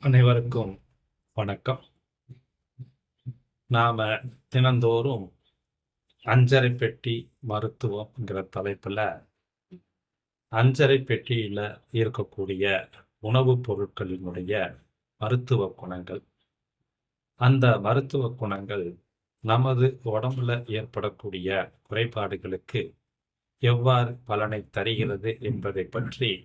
அனைவருக்கும் வணக்கம். நாம தினந்தோறும் அஞ்சரை பெட்டி மருத்துவம்ங்கிற தலைப்புல அஞ்சரை பெட்டியில இருக்கக்கூடிய உணவுப் பொருட்களினுடைய மருத்துவ குணங்கள். அந்த மருத்துவ குணங்கள் நமது உடம்புல ஏற்படக்கூடிய குறைபாடுகளுக்கு எவ்வாறு பலனை தருகிறது என்பதை பற்றி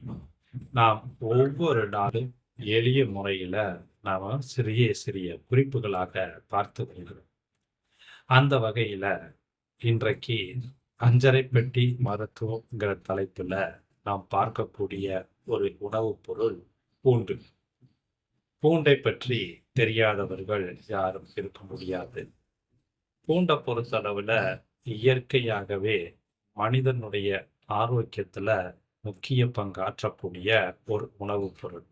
நாம் ஒவ்வொரு நாளும் எளிய முறையில நாம் சிறிய சிறிய குறிப்புகளாக பார்த்து வருகிறோம். அந்த வகையில இன்றைக்கு அஞ்சரை பெட்டி மருத்துவங்கிற தலைப்புல நாம் பார்க்கக்கூடிய ஒரு உணவுப் பொருள் பூண்டு. பூண்டை பற்றி தெரியாதவர்கள் யாரும் இருக்க முடியாது. பூண்டை பொறுத்தளவில் இயற்கையாகவே மனிதனுடைய ஆரோக்கியத்துல முக்கிய பங்காற்றக்கூடிய ஒரு உணவுப் பொருள்.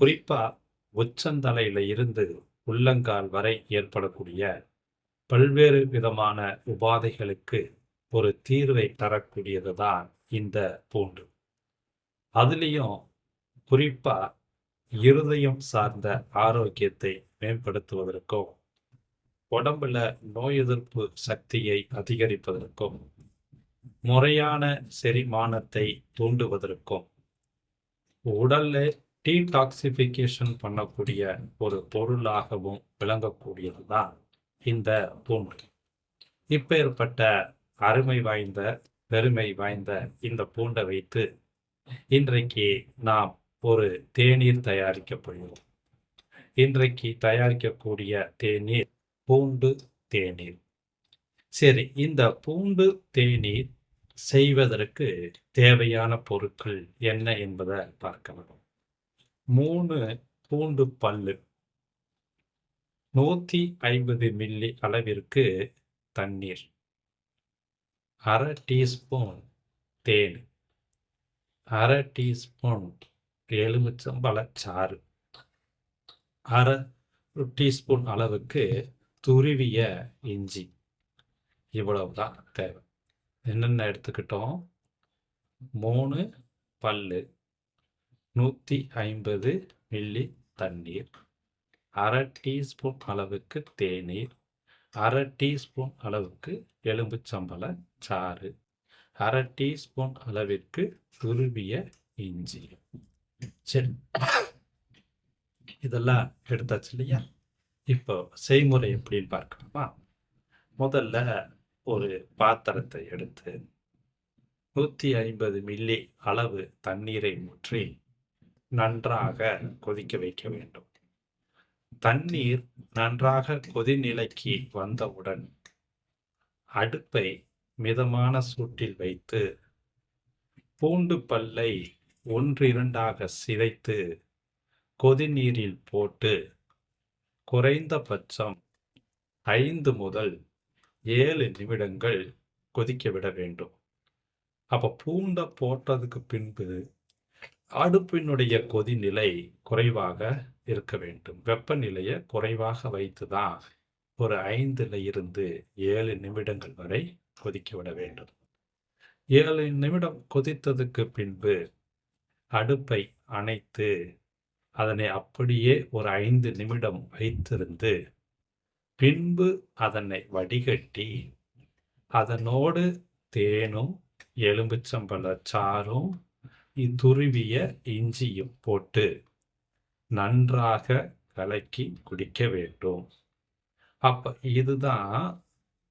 குறிப்பா உச்சந்தலையில இருந்து உள்ளங்கால் வரை ஏற்படக்கூடிய பல்வேறு விதமான உபாதைகளுக்கு ஒரு தீர்வை தரக்கூடியது தான் இந்த பூண்டு. அதுலேயும் குறிப்பா இருதயம் சார்ந்த ஆரோக்கியத்தை மேம்படுத்துவதற்கும் உடம்புல நோய் எதிர்ப்பு சக்தியை அதிகரிப்பதற்கும் முறையான செரிமானத்தை தூண்டுவதற்கும் உடல்ல டீடாக்சிஃபிகேஷன் பண்ணக்கூடிய ஒரு பொருளாகவும் விளங்கக்கூடியது தான் இந்த பூண்டு இப்பேற்பட்ட அருமை வாய்ந்த பெருமை வாய்ந்த இந்த பூண்டை வைத்து இன்றைக்கு நாம் ஒரு தேநீர் தயாரிக்க போகிறோம். இன்றைக்கு தயாரிக்கக்கூடிய தேநீர் பூண்டு தேநீர். சரி இந்த பூண்டு தேநீர் செய்வதற்கு தேவையான பொருட்கள் என்ன என்பதை பார்க்கலாம். மூணு பூண்டு பல்லு. நூற்றி ஐம்பது மில்லி அளவிற்கு தண்ணீர். அரை டீஸ்பூன் தேன். அரை டீஸ்பூன் எலுமிச்சம்பழச்சாறு அரை டீஸ்பூன் அளவுக்கு துருவிய இஞ்சி. இவ்வளவு தான் தேவை. என்னென்ன எடுத்துக்கிட்டோம்? மூணு பல்லு. நூற்றி ஐம்பது மில்லி தண்ணீர் அரை டீஸ்பூன் அளவுக்கு தேநீர் அரை டீஸ்பூன் அளவுக்கு எலும்புச்சம்பழ சாறு அரை டீஸ்பூன் அளவிற்கு துருவிய இஞ்சி. சரி. இதெல்லாம் எடுத்தாச்சு இல்லையா? இப்போ செய்முறை எப்படின்னு பார்க்கணுமா முதல்ல ஒரு பாத்திரத்தை எடுத்து நூற்றி ஐம்பது மில்லி அளவு தண்ணீரை ஊற்றி நன்றாக கொதிக்க வைக்க வேண்டும். தண்ணீர் நன்றாக கொதிநிலைக்கு வந்தவுடன் அடுப்பை மிதமான சூட்டில் வைத்து பூண்டு பல்லை ஒன்றிரண்டாக சிதைத்து கொதிநீரில் போட்டு குறைந்தபட்சம் ஐந்து முதல் ஏழு நிமிடங்கள் கொதிக்க விட வேண்டும். அப்போ பூண்டை போட்டதுக்கு பின்பு அடுப்பினுடைய கொதிநிலை குறைவாக இருக்க வேண்டும். வெப்பநிலையை குறைவாக வைத்து தான் ஒரு ஐந்துல இருந்து ஏழு நிமிடங்கள் வரை கொதிக்க விட வேண்டும். ஏழு நிமிடம் கொதித்ததுக்கு பின்பு அடுப்பை அணைத்து அதனை அப்படியே ஒரு ஐந்து நிமிடம் வைத்திருந்து பின்பு அதனை வடிகட்டி அதனோடு தேனும் எலும்புச்சம்பழ சாறும் துருவிய இஞ்சியும் போட்டு நன்றாக கலக்கி குடிக்க வேண்டும். அப்ப இதுதான்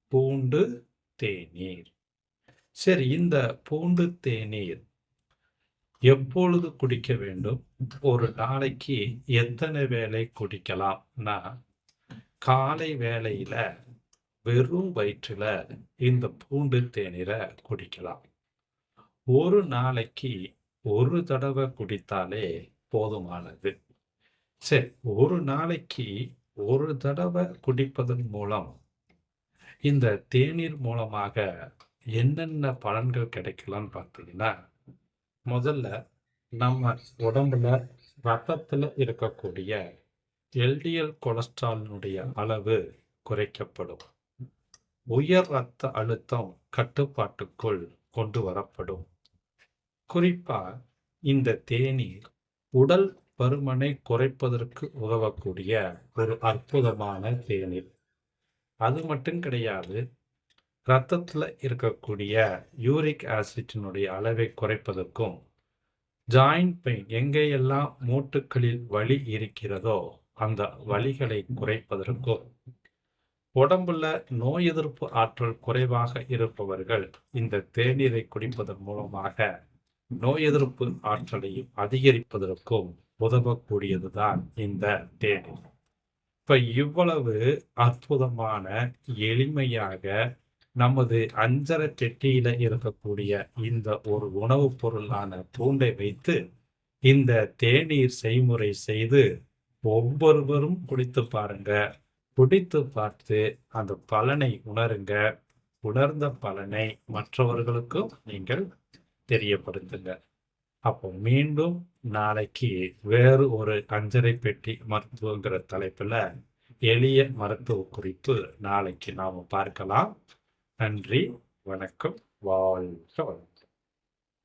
பூண்டு தேநீர். சரி இந்த பூண்டு தேநீர் எப்பொழுது குடிக்க வேண்டும்? ஒரு நாளைக்கு எத்தனை வேளை குடிக்கலாம்னா காலை வேலையில வெறும் வயிற்றுல இந்த பூண்டு தேநீரை குடிக்கலாம். ஒரு நாளைக்கு ஒரு தடவை குடித்தாலே போதுமானது. சரி ஒரு நாளைக்கு ஒரு தடவை குடிப்பதன் மூலம் இந்த தேநீர் மூலமாக என்னென்ன பலன்கள் கிடைக்கலாம்னு பார்த்தீங்கன்னா முதல்ல நம்ம உடம்புல ரத்தத்தில் இருக்கக்கூடிய எல்டிஎல் கொலஸ்ட்ராலினுடைய அளவு குறைக்கப்படும். உயர் ரத்த அழுத்தம் கட்டுப்பாட்டுக்குள் கொண்டு வரப்படும். குறிப்பாக இந்த தேநீர் உடல் பருமனை குறைப்பதற்கு உதவக்கூடிய ஒரு அற்புதமான தேநீர். அது மட்டும் கிடையாது இரத்தத்தில் இருக்கக்கூடிய யூரிக் ஆசிட்டினுடைய அளவை குறைப்பதற்கும் ஜாயிண்ட் பெயின் எங்கேயெல்லாம் மூட்டுக்களில் வலி இருக்கிறதோ அந்த வலிகளை குறைப்பதற்கும் உடம்புல நோய் எதிர்ப்பு ஆற்றல் குறைவாக இருப்பவர்கள் இந்த தேநீரை குடிப்பதன் மூலமாக நோய் எதிர்ப்பு ஆற்றலையும் அதிகரிப்பதற்கும் உதவக்கூடியதுதான் இந்த தேநீர் இப்ப இவ்வளவு அற்புதமான எளிமையாக நமது அஞ்சரை பெட்டியில இருக்கக்கூடிய இந்த ஒரு உணவுப் பொருளான பூண்டை வைத்து இந்த தேநீர் செய்முறை செய்து ஒவ்வொருவரும் குடித்து பாருங்க. குடித்து பார்த்து அந்த பலனை உணருங்க. உணர்ந்த பலனை மற்றவர்களுக்கும் நீங்கள் தெரியப்படுத்துங்க. அப்போ மீண்டும் நாளைக்கு வேறு ஒரு அஞ்சரை பெட்டி மருத்துவங்கிற தலைப்புல எளிய மருத்துவ குறிப்பு நாளைக்கு நாம பார்க்கலாம். நன்றி வணக்கம் வாழ்க